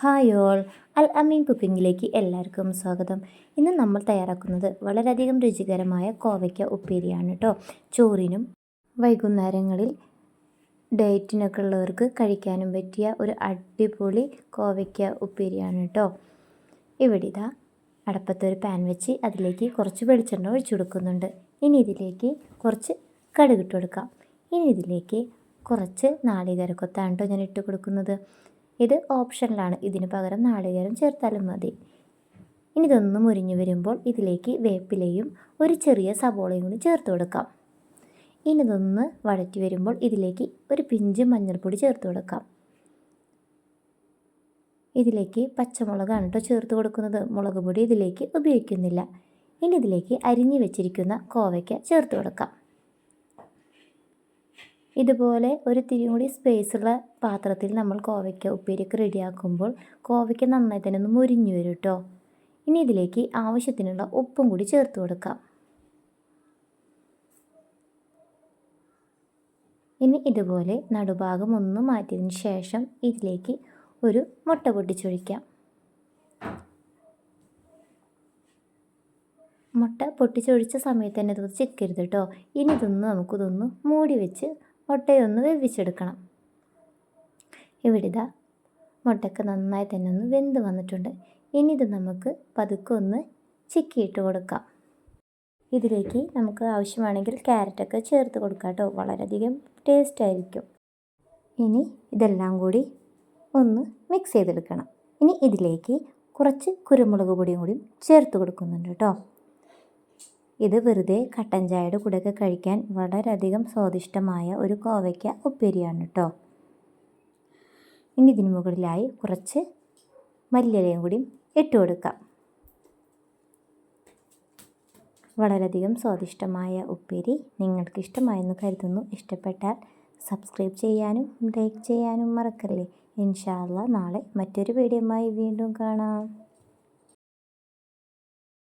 Hi all. അൽ അമീൻ കുക്കിങ്ങിലേക്ക് എല്ലാവർക്കും സ്വാഗതം. ഇന്ന് നമ്മൾ തയ്യാറാക്കുന്നത് വളരെയധികം രുചികരമായ കോവയ്ക്ക ഉപ്പേരിയാണ് കേട്ടോ ചോറിനും വൈകുന്നേരങ്ങളിൽ ഡയറ്റിനൊക്കെ ഉള്ളവർക്ക് കഴിക്കാനും പറ്റിയ ഒരു അടിപൊളി കോവയ്ക്ക ഉപ്പേരിയാണ് കേട്ടോ ഇവിടെ ഇതാ അടപ്പത്തൊരു പാൻ വെച്ച് അതിലേക്ക് കുറച്ച് വെളിച്ചെണ്ണ ഒഴിച്ചു കൊടുക്കുന്നുണ്ട്. ഇനി ഇതിലേക്ക് കുറച്ച് കടുകിട്ട് കൊടുക്കാം. ഇനി ഇതിലേക്ക് കുറച്ച് നാളികേരക്കൊത്താണ് കേട്ടോ ഞാൻ ഇട്ട് കൊടുക്കുന്നത്. ഇത് ഓപ്ഷനിലാണ്. ഇതിന് പകരം നാളികേരം ചേർത്താലും മതി. ഇനി ഇതൊന്ന് മുരിഞ്ഞു വരുമ്പോൾ ഇതിലേക്ക് വേപ്പിലയും ഒരു ചെറിയ സബോളയും കൂടി ചേർത്ത് കൊടുക്കാം. ഇനി ഇതൊന്ന് വഴറ്റി വരുമ്പോൾ ഇതിലേക്ക് ഒരു പിഞ്ച് മഞ്ഞൾപ്പൊടി ചേർത്ത് കൊടുക്കാം. ഇതിലേക്ക് പച്ചമുളകാണ് കേട്ടോ ചേർത്ത് കൊടുക്കുന്നത്. മുളക് പൊടി ഇതിലേക്ക് ഉപയോഗിക്കുന്നില്ല. ഇനി ഇതിലേക്ക് അരിഞ്ഞു വെച്ചിരിക്കുന്ന കോവയ്ക്ക ചേർത്ത് കൊടുക്കാം. ഇതുപോലെ ഒരു തിരി കൂടി സ്പേസുള്ള പാത്രത്തിൽ നമ്മൾ കോവയ്ക്ക ഉപ്പേരിയൊക്കെ റെഡിയാക്കുമ്പോൾ കോവയ്ക്ക നന്നായി തന്നെ ഒന്ന് മുരിഞ്ഞു വരും കേട്ടോ ഇനി ഇതിലേക്ക് ആവശ്യത്തിനുള്ള ഉപ്പും കൂടി ചേർത്ത് കൊടുക്കാം. ഇനി ഇതുപോലെ നടുഭാഗം ഒന്ന് മാറ്റിയതിന് ശേഷം ഇതിലേക്ക് ഒരു മുട്ട പൊട്ടിച്ചൊഴിക്കാം. മുട്ട പൊട്ടിച്ചൊഴിച്ച സമയത്ത് തന്നെ ഇത് ചിക്കരുത് കേട്ടോ ഇനി ഇതൊന്ന് നമുക്കിതൊന്ന് മൂടി വെച്ച് മുട്ടയൊന്ന് വേവിച്ചെടുക്കണം. ഇവിടെ ഇതാ മുട്ടയ്ക്ക് നന്നായി തന്നെ ഒന്ന് വെന്ത് വന്നിട്ടുണ്ട്. ഇനി ഇത് നമുക്ക് പതുക്കെ ഒന്ന് ചിക്കിയിട്ട് കൊടുക്കാം. ഇതിലേക്ക് നമുക്ക് ആവശ്യമാണെങ്കിൽ ക്യാരറ്റൊക്കെ ചേർത്ത് കൊടുക്കാം കേട്ടോ. വളരെയധികം ടേസ്റ്റ് ആയിരിക്കും. ഇനി ഇതെല്ലാം കൂടി ഒന്ന് മിക്സ് ചെയ്തെടുക്കണം. ഇനി ഇതിലേക്ക് കുറച്ച് കുരുമുളക് പൊടിയും കൂടി ചേർത്ത് കൊടുക്കുന്നുണ്ട് കേട്ടോ. ഇത് വെറുതെ കട്ടൻ ചായയുടെ കൂടെയൊക്കെ കഴിക്കാൻ വളരെയധികം സ്വാദിഷ്ടമായ ഒരു കോവയ്ക്ക ഉപ്പേരിയാണ് കേട്ടോ ഇനി ഇതിന് മുകളിലായി കുറച്ച് മല്ലിയിലയും കൂടി ഇട്ട് കൊടുക്കാം. വളരെയധികം സ്വാദിഷ്ടമായ ഉപ്പേരി നിങ്ങൾക്ക് ഇഷ്ടമായെന്ന് കരുതുന്നു. ഇഷ്ടപ്പെട്ടാൽ സബ്സ്ക്രൈബ് ചെയ്യാനും ലൈക്ക് ചെയ്യാനും മറക്കല്ലേ. ഇൻഷാല്ല നാളെ മറ്റൊരു വീഡിയോയുമായി വീണ്ടും കാണാം.